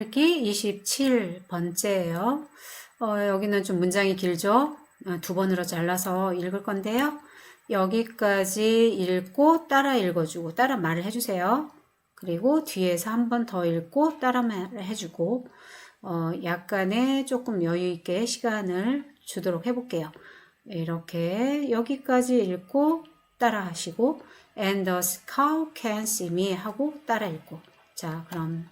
여기 27번째예요. 어, 여기는 좀 문장이 길죠? 어, 두 번으로 잘라서 읽을 건데요. 여기까지 읽고 따라 읽어주고 따라 말을 해주세요. 그리고 뒤에서 한 번 더 읽고 따라 말을 해주고 어, 약간의 조금 여유 있게 시간을 주도록 해볼게요. 이렇게 여기까지 읽고 따라 하시고 and the cow can see me 하고 따라 읽고 자 그럼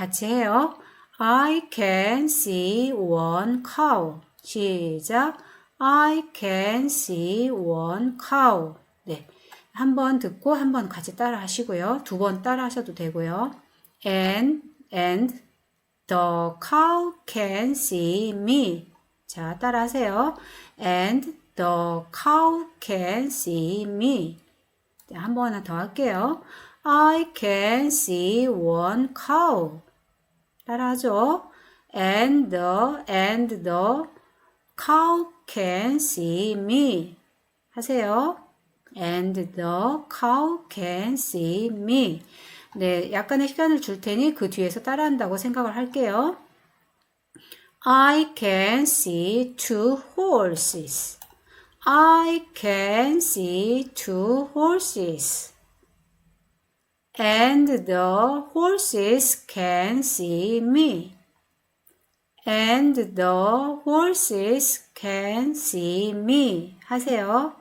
같이 해요. I can see one cow. 시작. I can see one cow. 네. 한 번 듣고 한 번 같이 따라 하시고요. 두 번 따라 하셔도 되고요. And, and the cow can see me. 자, 따라 하세요. And the cow can see me. 네, 한번 하나 더 할게요. I can see one cow. 따라하죠. And the, and the cow can see me. 하세요. And the cow can see me. 네, 약간의 시간을 줄 테니 그 뒤에서 따라한다고 생각을 할게요. I can see two horses. I can see two horses. And the horses can see me. And the horses can see me. 하세요.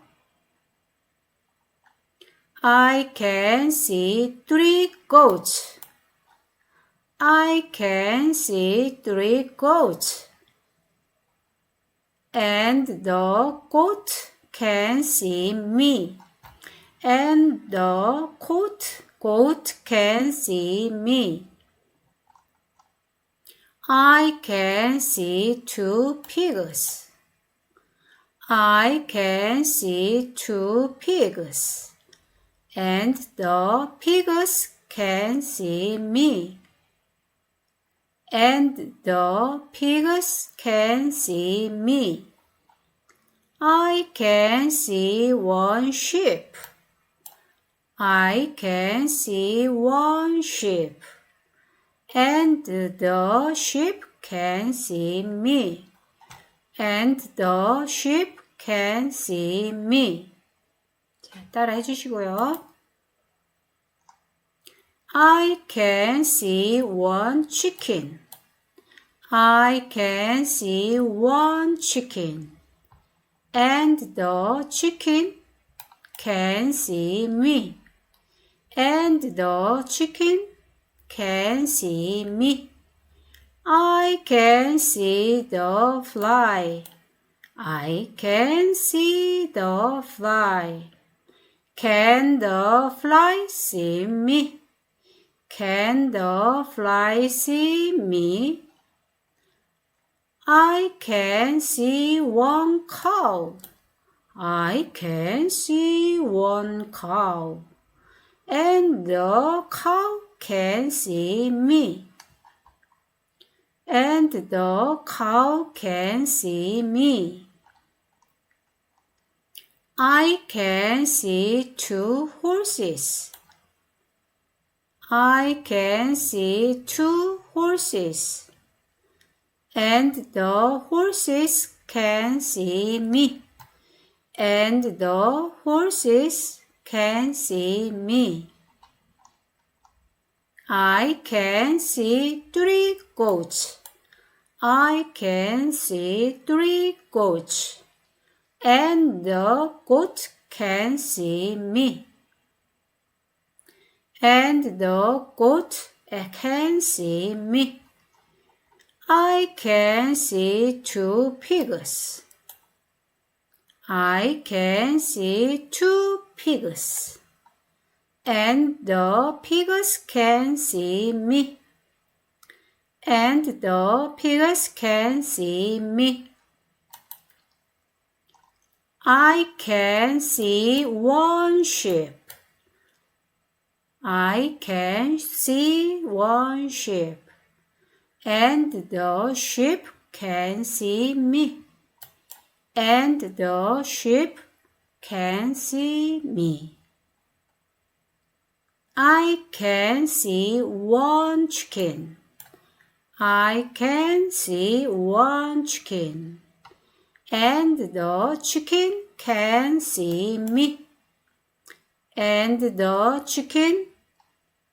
I can see three goats. I can see three goats. And the goat can see me. And the goat Goat can see me. I can see two pigs. I can see two pigs. And the pigs can see me. And the pigs can see me. I can see one sheep. I can see one sheep, and the sheep can see me, and the sheep can see me. 자, 따라 해주시고요. I can see one chicken. I can see one chicken, and the chicken can see me and the chicken can see me. I can see the fly. I can see the fly. Can the fly see me? Can the fly see me? I can see one cow. I can see one cow and the cow can see me. And the cow can see me. I can see two horses. I can see two horses. And the horses can see me. And the horses can see me. I can see three goats. I can see three goats. And the goat can see me. And the goat can see me. I can see two pigs. I can see two pigs. And the pigs can see me. And the pigs can see me. I can see one sheep. I can see one sheep. And the sheep can see me and the sheep can see me. I can see one chicken. I can see one chicken. And the chicken can see me. And the chicken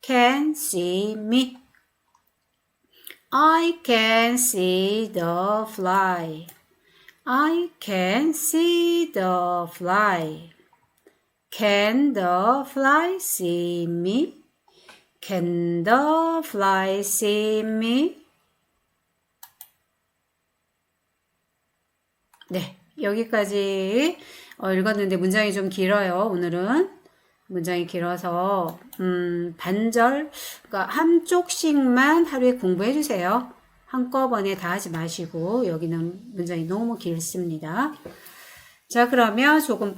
can see me. I can see the fly. I can see the fly. Can the fly see me? Can the fly see me? 네, 여기까지 어, 읽었는데 문장이 좀 길어요. 오늘은 문장이 길어서 음, 반절, 그러니까 한쪽씩만 하루에 공부해 주세요. 한꺼번에 다 하지 마시고 여기는 문장이 너무 길습니다. 자, 그러면 조금